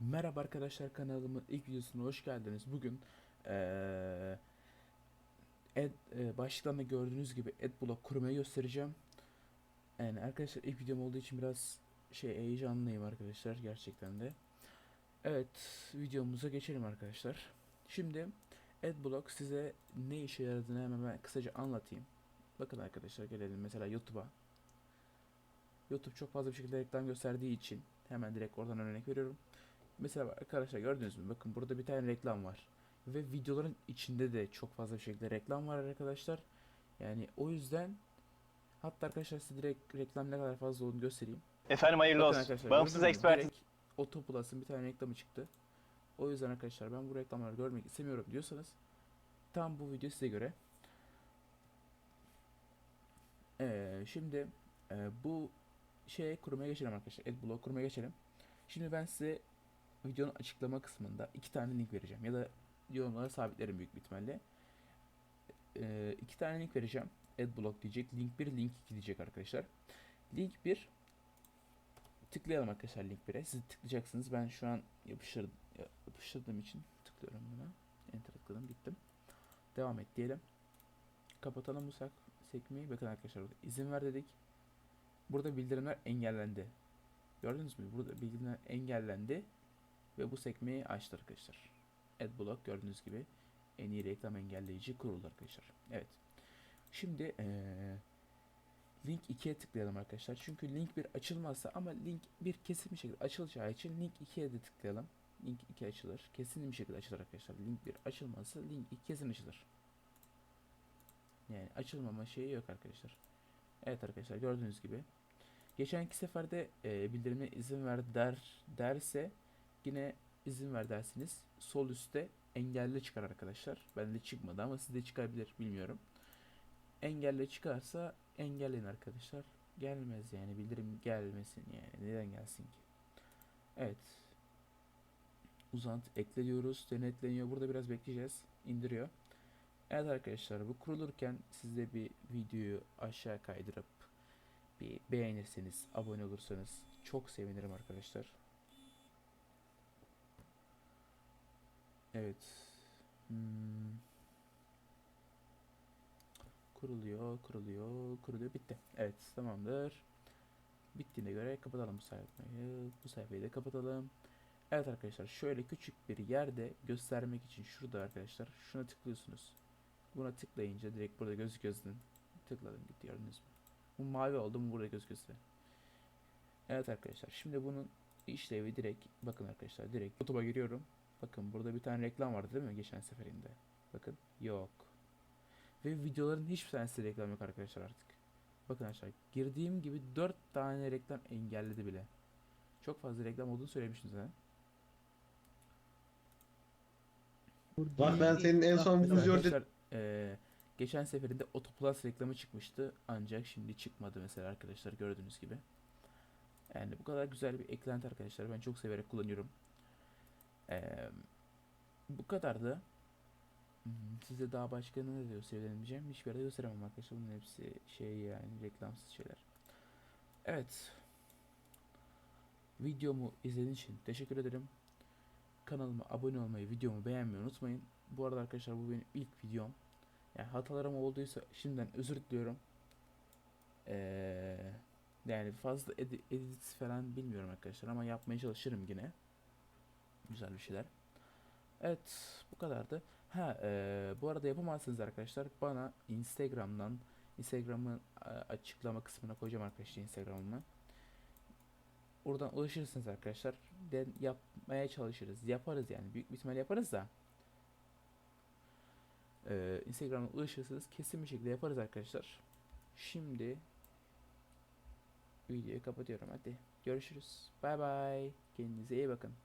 Merhaba arkadaşlar kanalımın ilk videosuna hoş geldiniz. Bugün eee ad, eee, başlıktan da gördüğünüz gibi Adblock kurmayı göstereceğim. Yani arkadaşlar ilk videom olduğu için biraz şey heyecanlıyım arkadaşlar gerçekten de. Evet videomuza geçelim arkadaşlar. Şimdi Adblock size ne işe yaradığını hemen ben kısaca anlatayım. Bakın arkadaşlar gelelim mesela YouTube'a. YouTube çok fazla bir şekilde reklam gösterdiği için hemen direkt oradan örnek veriyorum. Mesela arkadaşlar gördünüz mü? Bakın burada bir tane reklam var. Ve videoların içinde de çok fazla şekilde reklam var arkadaşlar. Yani o yüzden hatta arkadaşlar size direkt reklam ne kadar fazla olduğunu göstereyim. Efendim hayırlı Bakın olsun. Bağımsız. Direkt Otoplus'ın bir tane reklamı çıktı. O yüzden arkadaşlar ben bu reklamları görmek istemiyorum diyorsanız tam bu video size göre. Ee, şimdi e, bu şeye kurmaya geçelim arkadaşlar. Adblock kurmaya geçelim. Şimdi ben size videonun açıklama kısmında iki tane link vereceğim. Ya da yorumlara sabitlerim büyük bir ihtimalle. Ee, iki tane link vereceğim. Adblock diyecek. Link 1, link 2 diyecek arkadaşlar. Link 1 tıklayalım arkadaşlar link 1'e. Siz tıklayacaksınız. Ben şu an yapıştır, yapıştırdığım için tıklıyorum buna. Enter tıkladım gittim. Devam et diyelim. Kapatalım bu sak sekmeyi. Bakın arkadaşlar burada izin ver dedik. Burada bildirimler engellendi. Gördünüz mü? Burada bildirimler engellendi. Ve bu sekmeyi açtı arkadaşlar. Adblock gördüğünüz gibi en iyi reklam engelleyici kuruldu arkadaşlar. Evet. Şimdi eee, link 2'ye tıklayalım arkadaşlar. Çünkü link 1 açılmazsa ama link 1 kesin bir şekilde açılacağı için link 2'ye de tıklayalım. Link 2 açılır. Kesin bir şekilde açılır arkadaşlar. Link 1 açılmazsa link 2 kesin açılır. Yani açılmama şeyi yok arkadaşlar. Evet arkadaşlar gördüğünüz gibi. Geçenki seferde e, bildirime izin ver der derse yine izin ver dersiniz. Sol üstte engelli çıkar arkadaşlar. Bende çıkmadı ama sizde çıkabilir bilmiyorum. Engelli çıkarsa engelleyin arkadaşlar. Gelmez yani bildirim gelmesin yani. Neden gelsin ki? Evet. Uzantı ekle diyoruz. Denetleniyor. Burada biraz bekleyeceğiz. İndiriyor. Evet arkadaşlar bu kurulurken siz de bir videoyu aşağı kaydırıp bir beğenirseniz, abone olursanız çok sevinirim arkadaşlar. Evet. Hmm. Kuruluyor, kuruluyor, kuruluyor. Bitti. Evet, tamamdır. Bittiğine göre kapatalım bu sayfayı. Bu sayfayı da kapatalım. Evet arkadaşlar, şöyle küçük bir yerde göstermek için şurada arkadaşlar şuna tıklıyorsunuz. Buna tıklayınca direkt burada gözüküyor zaten. Tıkladım gitti gördünüz mü? Bu mavi oldu mu burada gözüküyor. Evet arkadaşlar, şimdi bunun işlevi direkt bakın arkadaşlar direkt YouTube'a giriyorum. Bakın burada bir tane reklam vardı değil mi geçen seferinde? Bakın yok. Ve videoların hiçbir tanesi reklam yok arkadaşlar artık. Bakın aşağı girdiğim gibi 4 tane reklam engelledi bile. Çok fazla reklam olduğunu söylemiştim zaten. Bak ben senin en son videoda arkadaşlar geçen seferinde Otoplus reklamı çıkmıştı ancak şimdi çıkmadı mesela arkadaşlar gördüğünüz gibi. Yani bu kadar güzel bir eklenti arkadaşlar ben çok severek kullanıyorum. Eee, bu kadardı. Size daha başka ne diyor sevdiğim hiçbir yerde gösteremem arkadaşlar bunun hepsi şey yani reklamsız şeyler. Evet. Videomu izlediğiniz için teşekkür ederim. Kanalıma abone olmayı, videomu beğenmeyi unutmayın. Bu arada arkadaşlar bu benim ilk videom. Yani hatalarım olduysa şimdiden özür diliyorum. Ee, yani fazla edi- edit falan bilmiyorum arkadaşlar ama yapmaya çalışırım yine. Güzel bir şeyler. Evet bu kadardı. Ha ee, bu arada yapamazsınız arkadaşlar. Bana Instagram'dan Instagram'ın e, açıklama kısmına koyacağım arkadaşlar Instagram'ımı. Oradan ulaşırsınız arkadaşlar. Den yapmaya çalışırız. Yaparız yani. Büyük bir ihtimal yaparız da. Ee, Instagram'dan ulaşırsınız. Kesin bir şekilde yaparız arkadaşlar. Şimdi videoyu kapatıyorum. Hadi görüşürüz. Bay bay. Kendinize iyi bakın.